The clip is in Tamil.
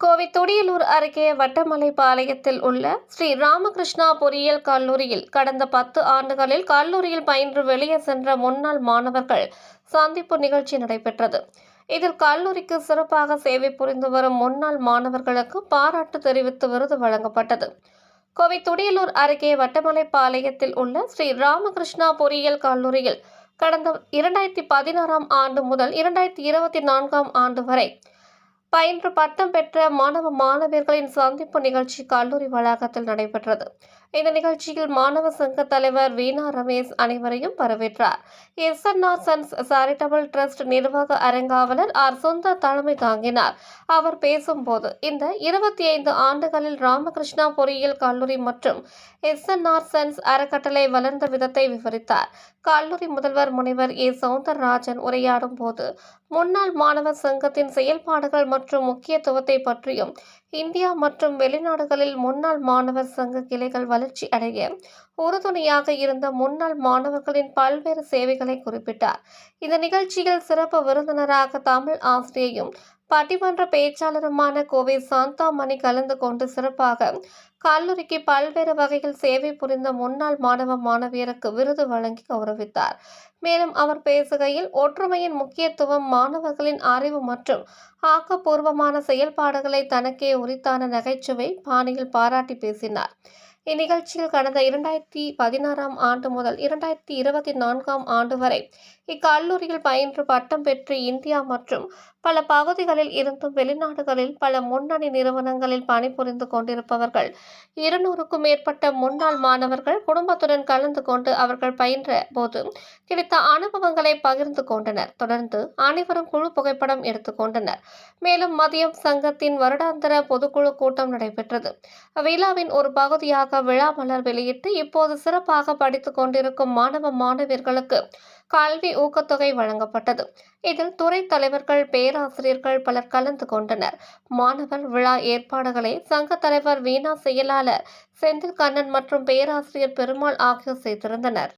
கோவை துடியலூர் அருகே வட்டமலை பாளையத்தில் உள்ள ஸ்ரீ ராமகிருஷ்ணா பொறியியல் கல்லூரியில் கடந்த பத்து ஆண்டுகளில் கல்லூரியில் பயின்று வெளியே சென்ற முன்னாள் மாணவர்கள் சந்திப்பு நிகழ்ச்சி நடைபெற்றது. இதில் கல்லூரிக்கு சிறப்பாக சேவை புரிந்து வரும் முன்னாள் மாணவர்களுக்கு பாராட்டு தெரிவித்து விருது வழங்கப்பட்டது. கோவை துடியலூர் அருகே வட்டமலை பாளையத்தில் உள்ள ஸ்ரீ ராமகிருஷ்ணா பொறியியல் கல்லூரியில் கடந்த இரண்டாயிரத்தி பதினாறாம் ஆண்டு முதல் இரண்டாயிரத்தி இருபத்தி நான்காம் ஆண்டு வரை பயின்று பட்டம் பெற்ற மாணவ மாணவியர்களின் சந்திப்பு நிகழ்ச்சி கல்லூரி வளாகத்தில் நடைபெற்றது. இந்த நிகழ்ச்சியில் மாணவ சங்க தலைவர் வீணா ரமேஷ் அனைவரையும் வரவேற்றார். எஸ்என்ஆர் சன்ஸ் சாரிட்டபிள் ட்ரஸ்ட் நிர்வாக அரங்காவலர் ஆர் சுந்தர் தலைமை தாங்கினார். அவர் பேசும்போது இந்த இருபத்தி ஐந்து ஆண்டுகளில் ராமகிருஷ்ணா பொறியியல் கல்லூரி மற்றும் எஸ்என்ஆர் சன்ஸ் அறக்கட்டளை வளர்ந்த விதத்தை விவரித்தார். கல்லூரி முதல்வர் முனைவர் ஏ. சவுந்தரராஜன் உரையாடும் போது முன்னாள் மாணவர் சங்கத்தின் செயல்பாடுகள் மற்றும் முக்கியத்துவத்தை பற்றியும் இந்தியா மற்றும் வெளிநாடுகளில் முன்னாள் மாணவர் சங்க கிளைகள் வளர்ச்சி அடைய உறுதுணையாக இருந்த முன்னாள் மாணவர்களின் பல்வேறு சேவைகளை குறிப்பிட்டார். இந்த நிகழ்ச்சியில் சிறப்பு விருந்தினராக தமிழ் ஆசிரியையும் பட்டிமன்ற பேச்சாளருமான கோவை சாந்தாமணி கலந்து கொண்டு சிறப்பாக கல்லூரிக்கு பல்வேறு வகையில் சேவை புரிந்த முன்னாள் மாணவ மாணவியருக்கு விருது வழங்கி கௌரவித்தார். மேலும் அவர் பேசுகையில் ஒற்றுமையின் முக்கியத்துவம் மாணவர்களின் அறிவு மற்றும் ஆக்கப்பூர்வமான செயல்பாடுகளை தனக்கே உரித்தான நகைச்சுவை பாணியில் பாராட்டி பேசினார். இந்நிகழ்ச்சியில் கடந்த இரண்டாயிரத்தி பதினாறாம் ஆண்டு முதல் இரண்டாயிரத்தி இருபத்தி நான்காம் ஆண்டு வரை இக்கல்லூரியில் பயின்று பட்டம் பெற்று இந்தியா மற்றும் பல பகுதிகளில் இருந்தும் வெளிநாடுகளில் பல முன்னணி நிறுவனங்களில் பணிபுரிந்து கொண்டிருப்பவர்கள் இருநூறுக்கும் மேற்பட்ட முன்னாள் மாணவர்கள் குடும்பத்துடன் கலந்து கொண்டு அவர்கள் பயின்ற போது கிடைத்த அனுபவங்களை பகிர்ந்து கொண்டனர். தொடர்ந்து அனைவரும் குழு புகைப்படம் எடுத்துக்கொண்டனர் மேலும் மதியம் சங்கத்தின் வருடாந்திர பொதுக்குழு கூட்டம் நடைபெற்றது. விழாவின் ஒரு பகுதியாக விழா மலர் வெளியிட்டு இப்போது சிறப்பாக படித்துக் கொண்டிருக்கும் மாணவ மாணவியர்களுக்கு கல்வி ஊக்கத்தொகை வழங்கப்பட்டது. இதில் துறை தலைவர்கள் பேராசிரியர்கள் பலர் கலந்து கொண்டனர். மாணவர் விழா ஏற்பாடுகளை சங்க தலைவர் வீணா செயலாளர் செந்தில் கண்ணன் மற்றும் பேராசிரியர் பெருமாள் ஆகியோர் செய்திருந்தனர்.